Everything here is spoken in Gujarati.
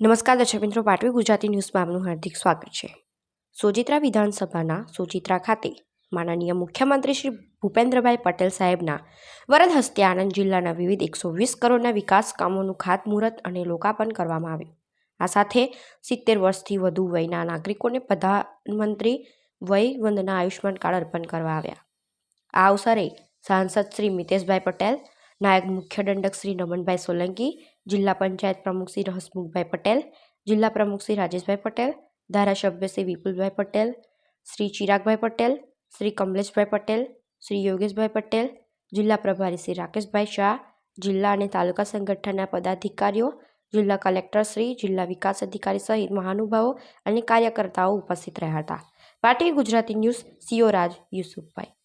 નમસ્કાર દર્શક મિત્રો, પાટવી ગુજરાતી ન્યૂઝમાં આપનું હાર્દિક સ્વાગત છે. સોજિત્રા વિધાનસભાના સોજિત્રા ખાતે માનનીય મુખ્યમંત્રી શ્રી ભૂપેન્દ્રભાઈ પટેલ સાહેબના વરદ હસ્તે આણંદ જિલ્લાના વિવિધ એકસો વીસ કરોડના વિકાસ કામોનું ખાતમુહૂર્ત અને લોકાર્પણ કરવામાં આવ્યું. આ સાથે સિત્તેર વર્ષથી વધુ વયના નાગરિકોને પ્રધાનમંત્રી વય વંદના આયુષ્યમાન કાર્ડ અર્પણ કરવા આવ્યા. આ અવસરે સાંસદ શ્રી મિતેશભાઈ પટેલ નાયબ મુખ્ય દંડક શ્રી નમનભાઈ સોલંકી, જિલ્લા પંચાયત પ્રમુખ શ્રી હસમુખભાઈ પટેલ, જિલ્લા પ્રમુખ શ્રી રાજેશભાઈ પટેલ, ધારાસભ્ય શ્રી વિપુલભાઈ પટેલ, શ્રી ચિરાગભાઈ પટેલ, શ્રી કમલેશભાઈ પટેલ, શ્રી યોગેશભાઈ પટેલ, જિલ્લા પ્રભારી શ્રી રાકેશભાઈ શાહ, જિલ્લા અને તાલુકા સંગઠનના પદાધિકારીઓ, જિલ્લા કલેક્ટર શ્રી, જિલ્લા વિકાસ અધિકારી સહિત મહાનુભાવો અને કાર્યકર્તાઓ ઉપસ્થિત રહ્યા હતા. Patil, Gujarati news, CO Raj, યુસુફભાઈ.